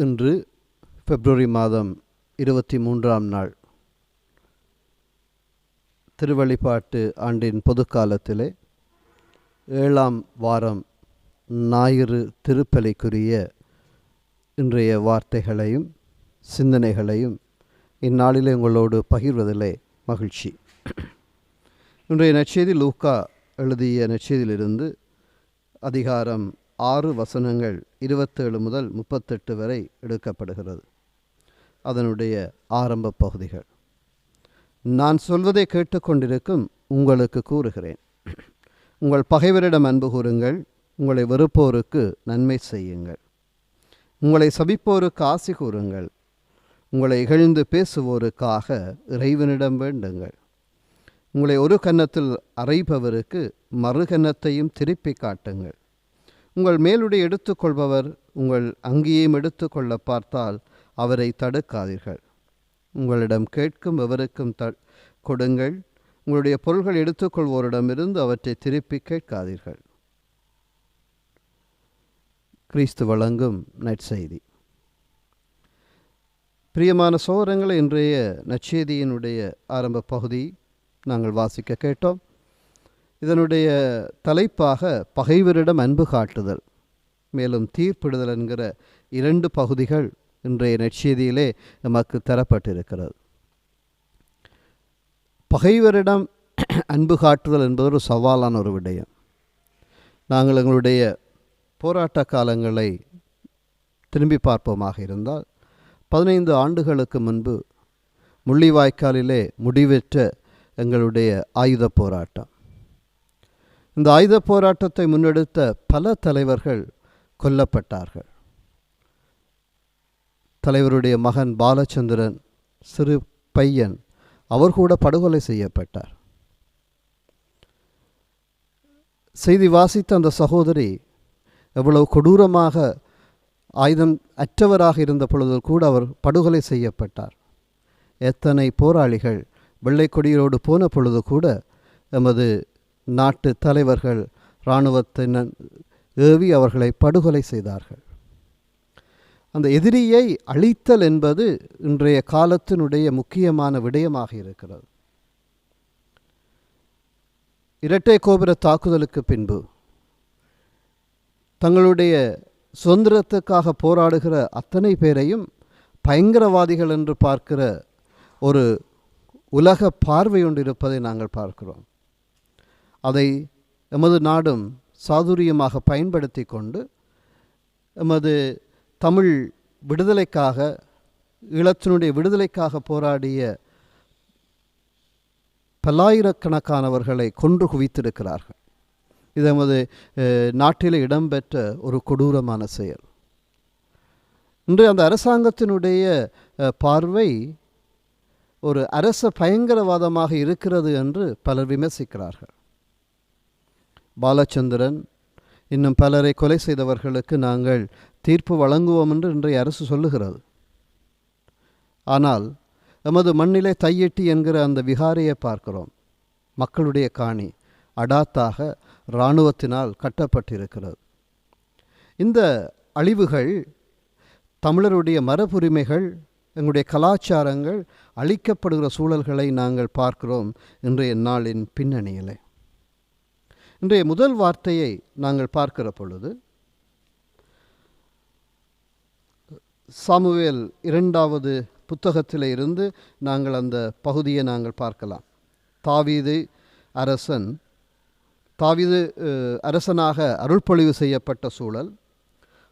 இன்று பிப்ரவரி மாதம் இருபத்தி மூன்றாம் நாள். திருவழிபாட்டு ஆண்டின் பொதுக்காலத்திலே ஏழாம் வாரம் ஞாயிறு திருப்பலிக்குரிய இன்றைய வார்த்தைகளையும் சிந்தனைகளையும் இந்நாளிலே உங்களோடு பகிர்வதிலே மகிழ்ச்சி. இன்றைய நற்செய்தி லூக்கா எழுதிய நற்செய்தியிலிருந்து அதிகாரம் ஆறு வசனங்கள் இருபத்தேழு முதல் முப்பத்தெட்டு வரை எடுக்கப்படுகிறது. அதனுடைய ஆரம்ப பகுதிகள். நான் சொல்வதை கேட்டுக்கொண்டிருக்கும் உங்களுக்கு கூறுகிறேன். உங்கள் பகைவரிடம் அன்பு கூறுங்கள் உங்களை வெறுப்போருக்கு நன்மை செய்யுங்கள். உங்களை சபிப்போருக்கு ஆசி கூறுங்கள் உங்களை இகழ்ந்து பேசுவோருக்காக இறைவனிடம் வேண்டுங்கள். உங்களை ஒரு கன்னத்தில் அறைபவருக்கு மறு கன்னத்தையும் திருப்பி காட்டுங்கள். உங்கள் மேலுடைய எடுத்துக்கொள்பவர் உங்கள் அங்கேயும் எடுத்துக்கொள்ள பார்த்தால் அவரை தடுக்காதீர்கள். உங்களிடம் கேட்கும் எவருக்கும் த கொடுங்கள். உங்களுடைய பொருள்கள் எடுத்துக்கொள்வோரிடமிருந்து அவற்றை திருப்பி கேட்காதீர்கள். கிறிஸ்து வழங்கும் நற்செய்தி. பிரியமான சோதரங்களை இன்றைய நற்செய்தியினுடைய ஆரம்ப பகுதி நாங்கள் வாசிக்க கேட்டோம். இதனுடைய தலைப்பாக பகைவரிடம் அன்பு காட்டுதல் மேலும் தீர்ப்பிடுதல் என்கிற இரண்டு பகுதிகள் இன்றைய நற்செய்தியிலே நமக்கு தரப்பட்டிருக்கிறது. பகைவரிடம் அன்பு காட்டுதல் என்பது ஒரு சவாலான ஒரு விடயம். நாங்கள் எங்களுடைய போராட்ட காலங்களை திரும்பி பார்ப்போமாக இருந்தால் பதினைந்து ஆண்டுகளுக்கு முன்பு முள்ளிவாய்க்காலிலே முடிவெற்ற எங்களுடைய ஆயுத போராட்டம். இந்த ஆயுத போராட்டத்தை முன்னெடுத்த பல தலைவர்கள் கொல்லப்பட்டார்கள். தலைவருடைய மகன் பாலச்சந்திரன் சிறு பையன் அவர் கூட படுகொலை செய்யப்பட்டார். செய்தி வாசித்த அந்த சகோதரி எவ்வளவு கொடூரமாக ஆயுதம் அற்றவராக இருந்த பொழுது கூட அவர் படுகொலை செய்யப்பட்டார். எத்தனை போராளிகள் வெள்ளை கொடியோடு போன பொழுது கூட எமது நாட்டு தலைவர்கள் இராணுவத்தினர் ஏவி அவர்களை படுகொலை செய்தார்கள். அந்த எதிரியை அழித்தல் என்பது இன்றைய காலத்தினுடைய முக்கியமான விடயமாக இருக்கிறது. இரட்டை கோபுர தாக்குதலுக்கு பின்பு தங்களுடைய சுதந்திரத்துக்காக போராடுகிற அத்தனை பேரையும் பயங்கரவாதிகள் என்று பார்க்கிற ஒரு உலக பார்வை ஒன்று இருப்பதை நாங்கள் பார்க்கிறோம். அதை எமது நாடும் சாதுரியமாக பயன்படுத்தி கொண்டு எமது தமிழ் விடுதலைக்காக ஈழத்தினுடைய விடுதலைக்காக போராடிய பல்லாயிரக்கணக்கானவர்களை கொன்று குவித்திருக்கிறார்கள். இது எமது நாட்டில் இடம்பெற்ற ஒரு கொடூரமான செயல். இன்று அந்த அரசாங்கத்தினுடைய பார்வை ஒரு அரச பயங்கரவாதமாக இருக்கிறது என்று பலர் விமர்சிக்கிறார்கள். பாலச்சந்திரன் இன்னும் பலரை கொலை செய்தவர்களுக்கு நாங்கள் தீர்ப்பு வழங்குவோம் என்று இன்றைய அரசு சொல்லுகிறது. ஆனால் எமது மண்ணிலே தையெட்டி என்கிற அந்த விகாரையை பார்க்கிறோம். மக்களுடைய காணி அடாத்தாக இராணுவத்தினால் கட்டப்பட்டிருக்கிறது. இந்த அழிவுகள் தமிழருடைய மரபுரிமைகள் எங்களுடைய கலாச்சாரங்கள் அழிக்கப்படுகிற சூழல்களை நாங்கள் பார்க்கிறோம் இன்றைய நாளின் பின்னணியிலே. இன்றைய முதல் வார்த்தையை நாங்கள் பார்க்கிற பொழுது சாமுவேல் இரண்டாவது புத்தகத்தில் இருந்து நாங்கள் அந்த பகுதியை நாங்கள் பார்க்கலாம். தாவீது அரசன் தாவீது அரசனாக அருள்பொழிவு செய்யப்பட்ட சூழல்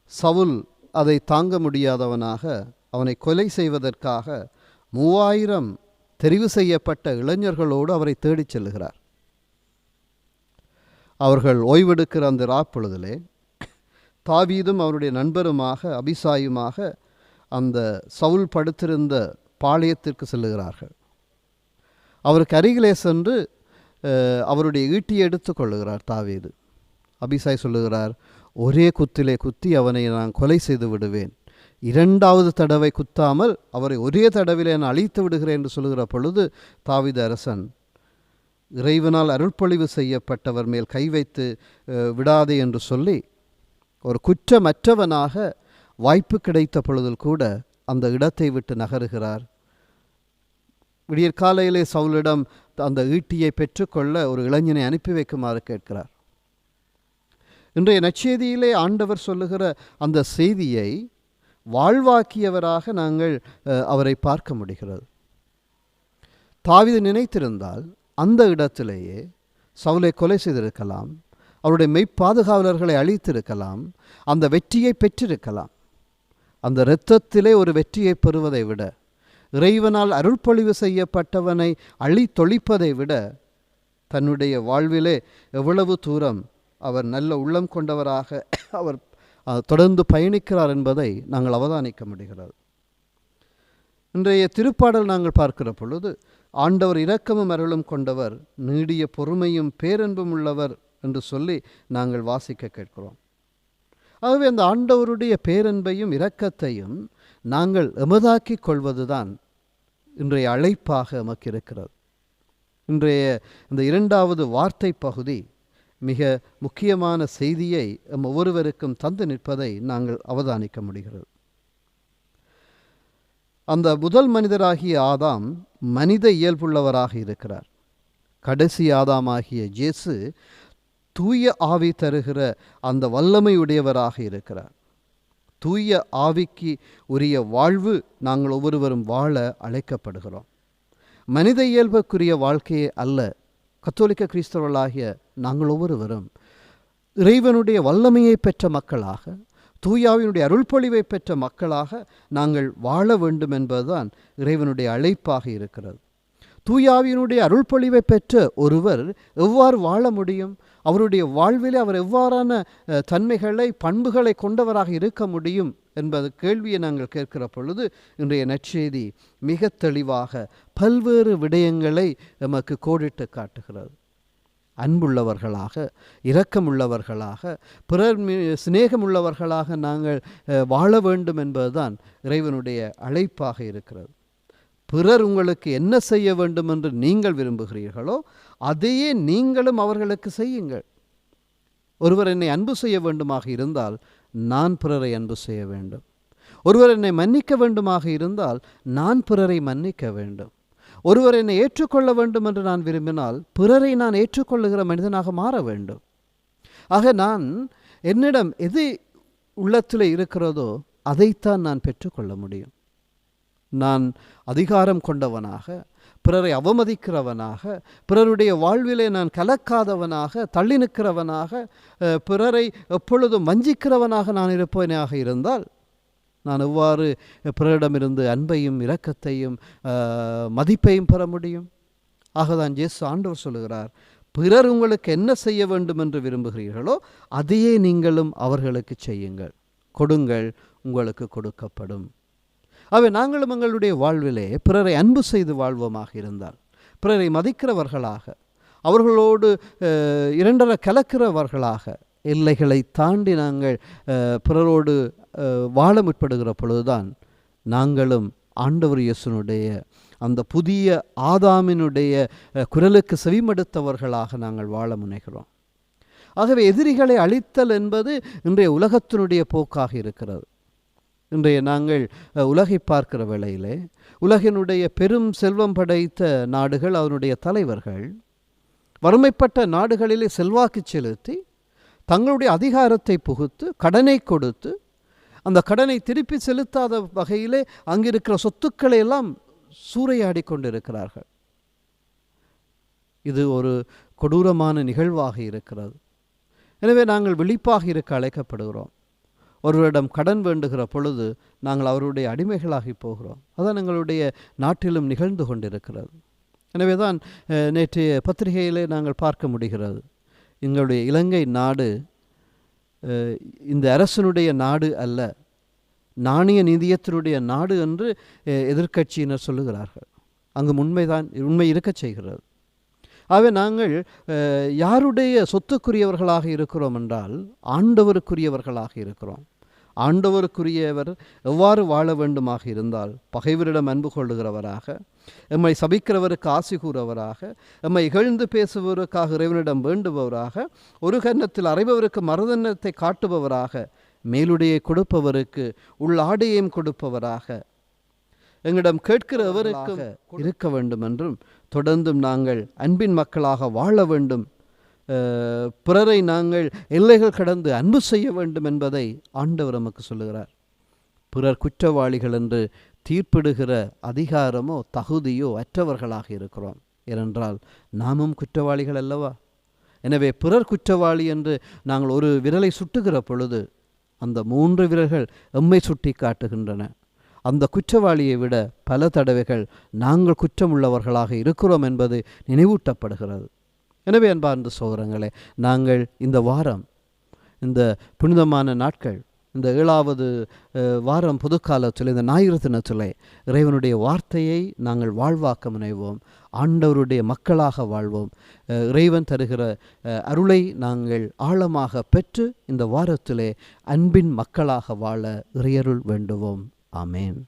சவுல் அதை தாங்க முடியாதவனாக அவனை கொலை செய்வதற்காக மூவாயிரம் தெரிவு செய்யப்பட்ட இளைஞர்களோடு அவரை தேடிச் செல்லுகிறார். அவர்கள் ஓய்வெடுக்கிற அந்த ராப்பொழுதிலே தாவீதும் அவருடைய நண்பருமாக அபிசாயுமாக அந்த சவுல் படுத்திருந்த பாளையத்திற்கு செல்லுகிறார்கள். அவருக்கு அருகிலே சென்று அவருடைய ஈட்டியை எடுத்து கொள்ளுகிறார் தாவீது. அபிசாய் சொல்லுகிறார் ஒரே குத்திலே குத்தி அவனை நான் கொலை செய்து விடுவேன். இரண்டாவது தடவை குத்தாமல் அவரை ஒரே தடவிலே நான் அழித்து விடுகிறேன் என்று சொல்லுகிற பொழுது தாவித அரசன் இறைவனால் அருள்பொழிவு செய்யப்பட்டவர் மேல் கை வைத்து விடாதே என்று சொல்லி ஒரு குற்றமற்றவனாக வாய்ப்பு கிடைத்த பொழுதில் கூட அந்த இடத்தை விட்டு நகருகிறார். விடியற் காலையிலே சவுலிடம் அந்த ஈட்டியை பெற்றுக்கொள்ள ஒரு இளைஞனை அனுப்பி வைக்குமாறு கேட்கிறார். இன்றைய நச்சேதியிலே ஆண்டவர் சொல்லுகிற அந்த செய்தியை வாழ்வாக்கியவராக நாங்கள் அவரை பார்க்க முடிகிறது. தாவித நினைத்திருந்தால் அந்த இடத்திலேயே சவுலை கொலை செய்திருக்கலாம் அவருடைய மெய்ப்பாதுகாவலர்களை அழித்திருக்கலாம் அந்த வெற்றியை பெற்றிருக்கலாம். அந்த இரத்தத்திலே ஒரு வெற்றியை பெறுவதை விட இறைவனால் அருள்பொழிவு செய்யப்பட்டவனை அழித்தொழிப்பதை விட தன்னுடைய வாழ்விலே எவ்வளவு தூரம் அவர் நல்ல உள்ளம் கொண்டவராக அவர் தொடர்ந்து பயணிக்கிறார் என்பதை நாங்கள் அவதானிக்க முடிகிறது. இன்றைய திருப்பாடல் நாங்கள் பார்க்கிற பொழுது ஆண்டவர் இரக்கமும் அருளும் கொண்டவர் நீடிய பொறுமையும் பேரன்பும் உள்ளவர் என்று சொல்லி நாங்கள் வாசிக்க கேட்கிறோம். ஆகவே அந்த ஆண்டவருடைய பேரன்பையும் இரக்கத்தையும் நாங்கள் எமதாக்கிக் கொள்வதுதான் இன்றைய அழைப்பாக எமக்கு இருக்கிறது. இன்றைய இந்த இரண்டாவது வார்த்தை பகுதி மிக முக்கியமான செய்தியை எம் ஒவ்வொருவருக்கும் தந்து நிற்பதை நாங்கள் அவதானிக்க முடிகிறது. அந்த முதல் மனிதராகிய ஆதாம் மனித இயல்புள்ளவராக இருக்கிறார். கடைசி ஆதாமாகிய ஜேசு தூய ஆவி தருகிற அந்த வல்லமையுடையவராக இருக்கிறார். தூய ஆவிக்கு உரிய வாழ்வு நாங்கள் ஒவ்வொருவரும் வாழ அழைக்கப்படுகிறோம். மனித இயல்புக்குரிய வாழ்க்கையே அல்ல கத்தோலிக்க கிறிஸ்தவர்களாகிய நாங்கள் ஒவ்வொருவரும் இறைவனுடைய வல்லமையை பெற்ற மக்களாக தூயாவினுடைய அருள்பொழிவை பெற்ற மக்களாக நாங்கள் வாழ வேண்டும் என்பதுதான் இறைவனுடைய அழைப்பாக இருக்கிறது. தூயாவினுடைய அருள்பொழிவை பெற்ற ஒருவர் எவ்வாறு வாழ முடியும்? அவருடைய வாழ்விலே அவர் எவ்வாறான தன்மைகளை பண்புகளை கொண்டவராக இருக்க முடியும் என்பது கேள்வியை நாங்கள் கேட்கிற பொழுது இன்றைய நற்செய்தி மிக தெளிவாக பல்வேறு விடயங்களை நமக்கு கோடிட்டு காட்டுகிறது. அன்புள்ளவர்களாக இரக்கமுள்ளவர்களாக பிறர் சிநேகமுள்ளவர்களாக நாங்கள் வாழ வேண்டும் என்பதுதான் இறைவனுடைய அழைப்பாக இருக்கிறது. பிறர் உங்களுக்கு என்ன செய்ய வேண்டும் என்று நீங்கள் விரும்புகிறீர்களோ அதையே நீங்களும் அவர்களுக்கு செய்யுங்கள். ஒருவர் என்னை அன்பு செய்ய வேண்டுமாக இருந்தால் நான் பிறரை அன்பு செய்ய வேண்டும். ஒருவர் என்னை மன்னிக்க வேண்டுமாக இருந்தால் நான் பிறரை மன்னிக்க வேண்டும். ஒருவர் என்னை ஏற்றுக்கொள்ள வேண்டும் என்று நான் விரும்பினால் பிறரை நான் ஏற்றுக்கொள்ளுகிற மனிதனாக மாற வேண்டும். ஆக நான் என்னிடம் எது உள்ளத்தில் இருக்கிறதோ அதைத்தான் நான் பெற்றுக்கொள்ள முடியும். நான் அதிகாரம் கொண்டவனாக பிறரை அவமதிக்கிறவனாக பிறருடைய வாழ்விலே நான் கலக்காதவனாக தள்ளி நிற்கிறவனாக பிறரை எப்பொழுதும் வஞ்சிக்கிறவனாக நான் இருப்பவனாக இருந்தால் நான் எவ்வாறு பிறரிடமிருந்து அன்பையும் இரக்கத்தையும் மதிப்பையும் பெற முடியும்? ஆகதான் இயேசு ஆண்டவர் சொல்லுகிறார் பிறர் உங்களுக்கு என்ன செய்ய வேண்டும் என்று விரும்புகிறீர்களோ அதையே நீங்களும் அவர்களுக்கு செய்யுங்கள். கொடுங்கள் உங்களுக்கு கொடுக்கப்படும். அவை நாங்களும் எங்களுடைய வாழ்விலே பிறரை அன்பு செய்து வாழ்வோமாக இருந்தால் பிறரை மதிக்கிறவர்களாக அவர்களோடு இரண்டரை கலக்கிறவர்களாக எல்லைகளை தாண்டி நாங்கள் பிறரோடு வாழ முற்படுகிற பொழுதுதான் நாங்களும் ஆண்டவர் இயேசுனுடைய அந்த புதிய ஆதாமினுடைய குரலுக்கு செவிமடுத்தவர்களாக நாங்கள் வாழ முனைகிறோம். ஆகவே எதிரிகளை அழித்தல் என்பது இன்றைய உலகத்தினுடைய போக்காக இருக்கிறது. இன்றைய நாங்கள் உலகை பார்க்கிற வேளையிலே உலகினுடைய பெரும் செல்வம் படைத்த நாடுகள் அதனுடைய தலைவர்கள் வறுமைப்பட்ட நாடுகளிலே செல்வாக்கு செலுத்தி தங்களுடைய அதிகாரத்தை புகுத்து கடனை கொடுத்து அந்த கடனை திருப்பி செலுத்தாத வகையிலே அங்கிருக்கிற சொத்துக்களை எல்லாம் சூறையாடி கொண்டிருக்கிறார்கள். இது ஒரு கொடூரமான நிகழ்வாக இருக்கிறது. எனவே நாங்கள் விழிப்பாக இருக்க அழைக்கப்படுகிறோம். ஒருவரிடம் கடன் வேண்டுகிற பொழுது நாங்கள் அவருடைய அடிமைகளாகி போகிறோம். அதான் எங்களுடைய நாட்டிலும் நிகழ்ந்து கொண்டிருக்கிறது. எனவே தான் நேற்றைய பத்திரிகையிலே நாங்கள் பார்க்க முடிகிறது. எங்களுடைய இலங்கை நாடு இந்த அரசனுடைய நாடு அல்ல நாணய நிதியத்தினுடைய நாடு என்று எதிர்க்கட்சியினர் சொல்லுகிறார்கள். அங்கு உண்மைதான் உண்மை இருக்கச் செய்கிறது. ஆகவே நாங்கள் யாருடைய சொத்துக்குரியவர்களாக இருக்கிறோம் என்றால் ஆண்டவருக்குரியவர்களாக இருக்கிறோம். ஆண்டவருக்குரியவர் எவ்வாறு வாழ வேண்டுமாக இருந்தால் பகைவரிடம் அன்பு கொள்ளுகிறவராக எம்மை சபிக்கிறவருக்கு ஆசி கூறுவராக எம்மை இகழ்ந்து பேசுபவருக்காக இறைவனிடம் வேண்டுபவராக ஒரு கன்னத்தில் அறைபவருக்கு மறுதன்னத்தை காட்டுபவராக மேலுடையை கொடுப்பவருக்கு உள்ளாடையையும் கொடுப்பவராக எங்களிடம் கேட்கிறவருக்கு இருக்க வேண்டும் என்றும் தொடர்ந்தும் நாங்கள் அன்பின் மக்களாக வாழ வேண்டும் பிறரை நாங்கள் எல்லைகள் கடந்து அன்பு செய்ய வேண்டும் என்பதை ஆண்டவர் நமக்கு சொல்லுகிறார். பிறர் குற்றவாளிகள் என்று தீர்ப்பிடுகிற அதிகாரமோ தகுதியோ அற்றவர்களாக இருக்கிறோம். ஏனென்றால் நாமும் குற்றவாளிகள் அல்லவா? எனவே பிறர் குற்றவாளி என்று நாங்கள் ஒரு விரலை சுட்டுகிற பொழுது அந்த மூன்று விரல்கள் எம்மை சுட்டி காட்டுகின்றன. அந்த குற்றவாளியை விட பல தடவைகள் நாங்கள் குற்றமுள்ளவர்களாக இருக்கிறோம் என்பது நினைவூட்டப்படுகிறது. எனவே அன்பார்ந்த சோதரங்களே நாங்கள் இந்த வாரம் இந்த புனிதமான நாட்கள் இந்த ஏழாவது வாரம் புதுக்காலத்தில் இந்த ஞாயிறு தினத்தில் இறைவனுடைய வார்த்தையை நாங்கள் வாழ்வாக்க முனைவோம் ஆண்டவருடைய மக்களாக வாழ்வோம். இறைவன் தருகிற அருளை நாங்கள் ஆழமாக பெற்று இந்த வாரத்திலே அன்பின் மக்களாக வாழ இறையருள் வேண்டுவோம். ஆமேன்.